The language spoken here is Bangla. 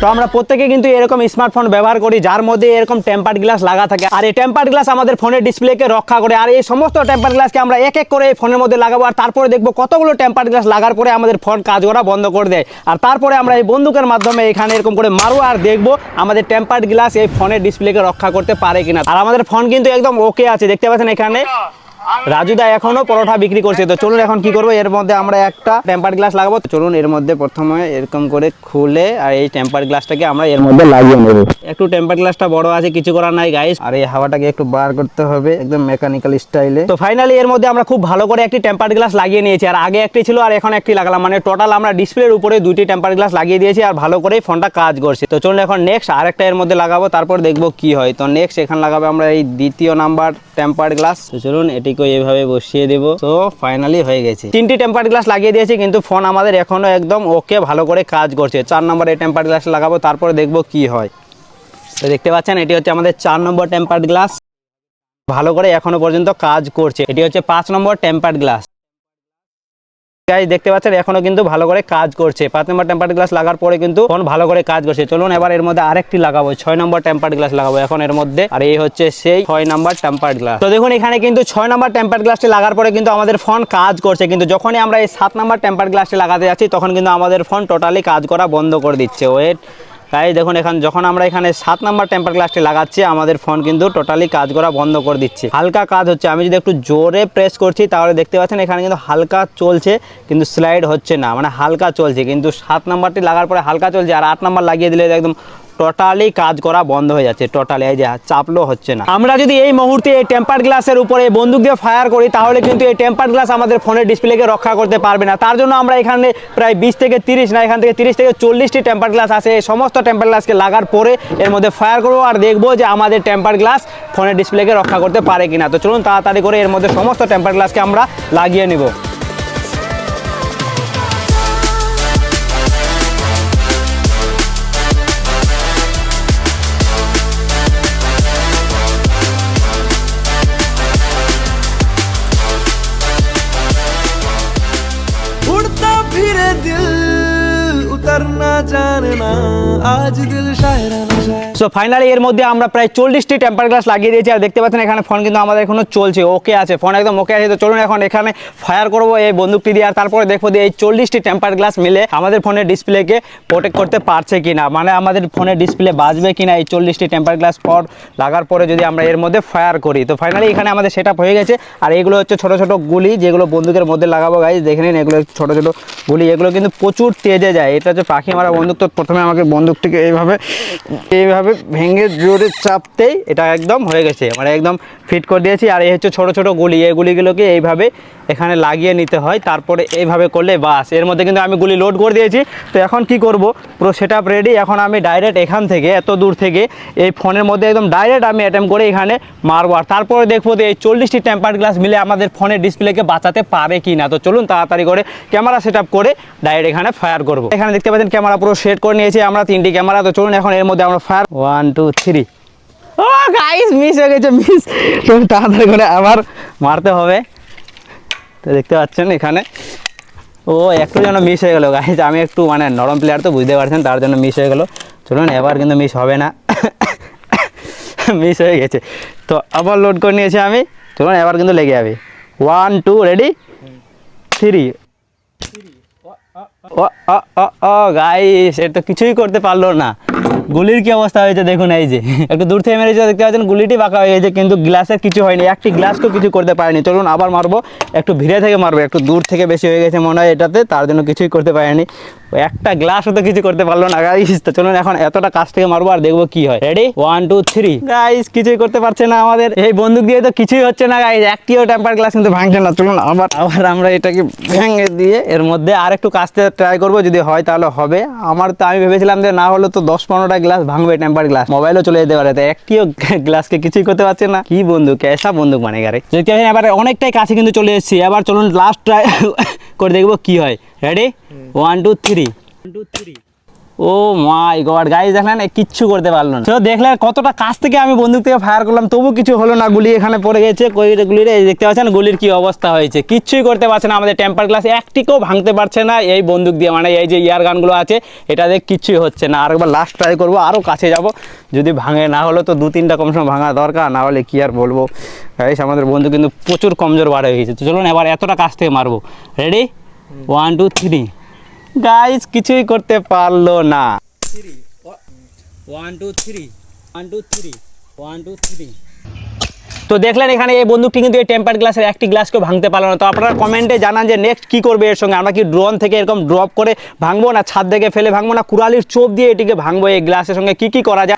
তো আমরা প্রত্যেকে কিন্তু এরকম স্মার্টফোন ব্যবহার করি যার মধ্যে এরকম টেম্পার্ড গ্লাস লাগা থাকে। আর এই টেম্পার গ্লাস আমাদের ফোনের ডিসপ্লেকে রক্ষা করে। আর এই সমস্ত টেম্পার গ্লাসকে আমরা এক এক করে ফোনের মধ্যে লাগাবো। আর তারপরে দেখব কতগুলো টেম্পার্ড গ্লাস লাগার পরে আমাদের ফোন কাজ করা বন্ধ করে দেয়। আর তারপরে আমরা এই বন্দুকের মাধ্যমে এখানে এরকম করে মারো আর দেখব আমাদের টেম্পার্ড গ্লাস এই ফোনের ডিসপ্লেকে রক্ষা করতে পারে কিনা। আর আমাদের ফোন কিন্তু একদম ওকে আছে। দেখতে পাচ্ছেন এখানে? রাজুদা এখনও পরোটা বিক্রি করছে। তো চলুন এখন কি করব? এর মধ্যে আমরা একটা টেম্পার গ্লাস লাগাবো। চলুন এর মধ্যে প্রথমে এরকম করে খুলে আর এই টেম্পার গ্লাসটাকে আমরা এর মধ্যে লাগিয়ে নেব। একটু টেম্পার গ্লাসটা বড় আছে, কিছু করার নাই গাইস আর এই হাওয়াটাকে একটু বার করতে হবে, একদম মেকানিক্যাল স্টাইলে তো ফাইনালি এর মধ্যে আমরা খুব ভালো করে একটি টেম্পার গ্লাস লাগিয়ে নিয়েছি। আর আগে একটি ছিল, আর এখন একটি লাগালাম। মানে টোটাল আমরা ডিসপ্লের উপরে দুইটি টেম্পার গ্লাস লাগিয়ে দিয়েছি, আর ভালো করেই ফোনটা কাজ করছে। তো চলুন এখন নেক্সট আরেকটা এর মধ্যে লাগাবো, তারপর দেখব কি হয়। তো নেক্সট এখানে লাগাবো আমরা এই দ্বিতীয় নাম্বার টেম্পার গ্লাস চলুন এটিকে এইভাবে বসিয়ে দেব? তো ফাইনালি হয়ে গেছে। তিনটি টেম্পার গ্লাস লাগিয়ে দিয়েছি, কিন্তু ফোন আমাদের এখনও একদম ওকে ভালো করে কাজ করছে। চার নম্বর এই টেম্পার্ড গ্লাস লাগাবো, তারপরে দেখব কি হয়। তো দেখতে পাচ্ছেন, এটি হচ্ছে আমাদের চার নম্বর টেম্পার গ্লাস ভালো করে এখনও পর্যন্ত কাজ করছে। এটি হচ্ছে পাঁচ নম্বর টেম্পার গ্লাস গাইজ দেখতে পাচ্ছেন, এখনও কিন্তু ভালো করে কাজ করছে। পাঁচ নম্বর টেম্পার গ্লাস লাগার পরে কিন্তু ফোন ভালো করে কাজ করছে। চলুন এবার এর মধ্যে আরেকটি লাগাবো। ছয় নম্বর টেম্পার গ্লাস লাগাবো এখন এর মধ্যে। আর এই হচ্ছে সেই ছয় নম্বর টেম্পার গ্লাস তো দেখুন, এখানে কিন্তু ছয় নম্বর টেম্পার গ্লাসটি লাগার পরে কিন্তু আমাদের ফোন কাজ করছে। কিন্তু যখনই আমরা এই সাত নম্বর টেম্পার গ্লাসটি লাগাতে যাচ্ছি, তখন কিন্তু আমাদের ফোন টোটালি কাজ করা বন্ধ করে দিচ্ছে। ওয়েট তাই দেখুন, এখন যখন আমরা এখানে সাত নাম্বার টেম্পার গ্লাসটি লাগাচ্ছি, আমাদের ফোন কিন্তু টোটালি কাজ করা বন্ধ করে দিচ্ছে। হালকা কাজ হচ্ছে। আমি যদি একটু জোরে প্রেস করছি, তাহলে দেখতে পাচ্ছেন এখানে কিন্তু হালকা চলছে, কিন্তু স্লাইড হচ্ছে না। মানে হালকা চলছে, কিন্তু সাত নাম্বারটি লাগার পরে হালকা চলছে, আর আট নাম্বার লাগিয়ে দিলে একদম টোটালি কাজ করা বন্ধ হয়ে যাচ্ছে টোটালি এই যে চাপলো হচ্ছে না। আমরা যদি এই মুহূর্তে এই টেম্পার গ্লাসের উপরে বন্দুক দিয়ে ফায়ার করি, তাহলে কিন্তু এই টেম্পার গ্লাস আমাদের ফোনের ডিসপ্লেকে রক্ষা করতে পারবে না। তার জন্য আমরা এখানে প্রায় বিশ থেকে তিরিশ না, এখান থেকে তিরিশ থেকে চল্লিশটি টেম্পার গ্লাস আছে। এই সমস্ত টেম্পার গ্লাসকে লাগার পরে এর মধ্যে ফায়ার করব আর দেখব যে আমাদের টেম্পার গ্লাস ফোনের ডিসপ্লেকে রক্ষা করতে পারে কিনা। তো চলুন তাড়াতাড়ি করে এর মধ্যে সমস্ত টেম্পার গ্লাসকে আমরা লাগিয়ে নেব। eterna. জানে না, আজ দিল সো ফাইনালি এর মধ্যে আমরা প্রায় চল্লিশটি টেম্পার গ্লাস লাগিয়ে দিয়েছি, আর দেখতে পাচ্ছেন এখানে ফোন কিন্তু আমাদের এখনও চলছে ওকে আছে ফোন একদম ওকে আছে। তো চলুন এখন এখানে ফায়ার করব এই বন্দুকটি দিয়ে, আর তারপরে দেখব যে এই চল্লিশটি টেম্পার গ্লাস মিলে আমাদের ফোনের ডিসপ্লেকে প্রোটেক্ট করতে পারছে কিনা মানে আমাদের ফোনের ডিসপ্লে বাজবে কিনা এই চল্লিশটি টেম্পার গ্লাস পর লাগার পরে যদি আমরা এর মধ্যে ফায়ার করি। তো ফাইনালি এখানে আমাদের সেট হয়ে গেছে, আর এগুলো হচ্ছে ছোটো ছোটো গুলি, যেগুলো বন্দুকের মধ্যে লাগাবো গাইজ দেখে নিন, এগুলো ছোটো ছোটো গুলি, এগুলো কিন্তু প্রচুর তেজে যায়। এটা হচ্ছে পাখি আমরা বন্দুক তো প্রথমে আমাকে বন্দুকটিকে এইভাবে এইভাবে ভেঙে জোরে চাপতেই এটা একদম হয়ে গেছে। মানে একদম ফিট করে দিয়েছি। আর এই হচ্ছে ছোট ছোট গুলি। এই গুলিগুলোকে এইভাবে এখানে লাগিয়ে নিতে হয়। তারপরে এইভাবে করলে বাস। এর মধ্যে কিন্তু আমি গুলি লোড করে দিয়েছি। তো এখন কি করব? পুরো সেট রেডি এখন আমি ডাইরেক্ট এখান থেকে, এত দূর থেকে এই ফোনের মধ্যে একদম ডাইরেক্ট আমি অ্যাটেম্প করে এখানে মারবো। আর তারপরে দেখব যে এই চল্লিশটি টেম্পার গ্লাস মিলে আমাদের ফোনের ডিসপ্লেকে বাঁচাতে পারে কি না তো চলুন তাড়াতাড়ি করে ক্যামেরা সেট করে ডাইরেক্ট এখানে ফায়ার করব। এখানে দেখতে পাচ্ছেন ক্যামেরা পুরো সেট করে নিয়েছি, আমরা তিনটি ক্যামেরা তো চলুন এখন এর মধ্যে আমরা fire one two three oh guys miss হয়ে গেছে মিস তাড়াতাড়ি করে আবার মারতে হবে। তো দেখতে পাচ্ছেন এখানে। ও, একটু যেন মিস হয়ে গেলো গাইজ আমি একটু মানে নরম প্লেয়ার তো বুঝতে পারছেন, তার জন্য মিস হয়ে গেলো। চলুন, এবার কিন্তু মিস হবে না। মিস হয়ে গেছে। তো আবার লোড করে নিয়েছি আমি। চলুন, এবার কিন্তু লেগে যাবে। One two ready three oh oh oh guys এটা কিছুই করতে পারল না। গুলির কি অবস্থা হয়েছে দেখুন, এই যে। একটু দূর থেকে মেরেছে দেখতে পাচ্ছেন, গুলিটি বাঁকা হয়ে গেছে, কিন্তু গ্লাসের কিছু হয়নি। একটি গ্লাসকেও কিছু করতে পারেনি। চলুন আবার মারবো। একটু ভিড়ে থেকে মারবো, একটু দূর থেকে বেশি হয়ে গেছে মনে হয় এটাতে, তার জন্য কিছুই করতে পারেনি। একটা গ্লাসও তো কিছু করতে পারল না গাইস তো চলুন এখন এতটা কাছ থেকে মারবো আর দেখব কি হয়। Ready one two three guys কিছুই করতে পারছে না আমাদের। এই বন্দুক দিয়ে তো কিছুই হচ্ছে না গাইস একটিও টেম্পার গ্লাস কিন্তু ভাঙছে না। চলুন আবার আবার আমরা এটাকে ভেঙে দিয়ে এর মধ্যে আর একটু কাছতে ট্রাই করব। যদি হয় তাহলে হবে। আমার তো আমি ভেবেছিলাম যে না হলে তো দশ পনেরোটা গ্লাস ভাঙবে টেম্পার গ্লাস মোবাইলও চলে যেতে পারে একটিও গ্লাসকে কিছুই করতে পারছে না। কি বন্ধু এসা বন্ধু মানে গাড়ি যদি আমি এবার অনেকটাই কাছে কিন্তু চলে এসেছি। এবার চলুন লাস্ট ট্রাই করে দেখব কি হয়। Ready one two three one two three oh my god guys দেখলেন কিচ্ছু করতে পারল না। তো দেখলেন, কতটা কাছ থেকে আমি বন্দুক থেকে ফায়ার করলাম, তবু কিছু হলো না, গুলি এখানে পড়ে গেছে গুলির দেখতে পাচ্ছেন, গুলির কি অবস্থা হয়েছে। কিচ্ছুই করতে পারছে না, আমাদের টেম্পার গ্লাস একটিকেও ভাঙতে পারছে না, এই বন্দুক দিয়ে মানে এই যে ইয়ার গানগুলো আছে, এটা দিয়ে কিচ্ছুই হচ্ছে না। আর একবার লাস্ট ট্রাই করব আরও কাছে যাব, যদি ভাঙে, না হলে তো দু তিনটা কম সময় ভাঙা দরকার, না হলে কী আর বলব। গাইস আমাদের বন্ধু কিন্তু প্রচুর কমজোর বার হয়ে গেছে। তো চলুন, এবার এতটা কাছ থেকে মারবো। Ready one two three guys কিছুই করতে পারল না। One two three one two three one two three তো দেখলেন এখানে এই বন্দুকটি কিন্তু এই টেম্পার গ্লাসের একটি গ্লাসকেও ভাঙতে পারল না। তো আপনারা কমেন্টে জানান যে নেক্সট কী করবে এর সঙ্গে? আমরা কি ড্রোন থেকে এরকম ড্রপ করে ভাঙবো না ছাদ থেকে ফেলে ভাঙবো না কুড়ালির চোপ দিয়ে এটিকে ভাঙবো এই গ্লাসের সঙ্গে? কী কী করা যায়?